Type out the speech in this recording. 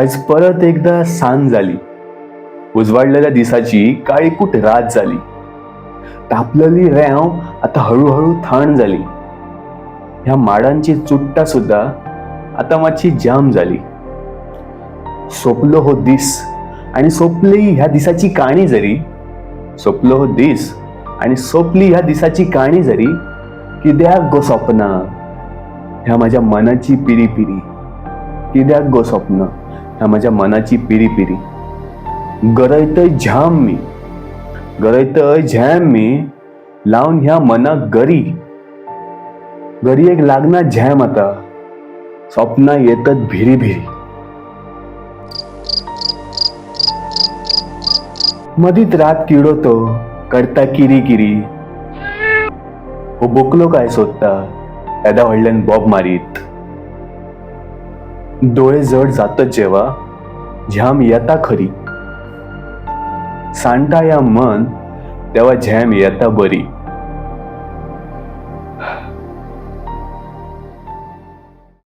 आज परत एकदा सांज झाली. उजवाडलेल्या दिसाची काळीकूट रात झाली. तापलेली रॅव आता हळूहळू थंड झाली. ह्या माडांची चुट्टा सुद्धा आता मातशी जाम झाली. सोपलो हो दीस आणि सोपली ह्या दिसाची काणी जरी सोपलो हो दीस आणि सोपली ह्या दिसाची काणी जरी किद्याक गो स्वप्न? ह्या माझ्या मनाची पिरी पिरी किद्याक गो स्वप्न? ह्या माझ्या मनाची पिरी पिरी. गरयतय झाम मी. गरयतय झॅम मी. लावून ह्या मनाक गरी. गरी एक लागना झॅम आता. स्वप्न येतत भिरी भिरी. मधीत रात किडवतो करता किरी किरी. हो बोकलो काय सोदता येदा व्हडल्यान बॉब मारीत. डोळे जड जातच जेव्हा झ्याम येता खरी. सांडटा या मन तेव्हा झॅम येता बरी.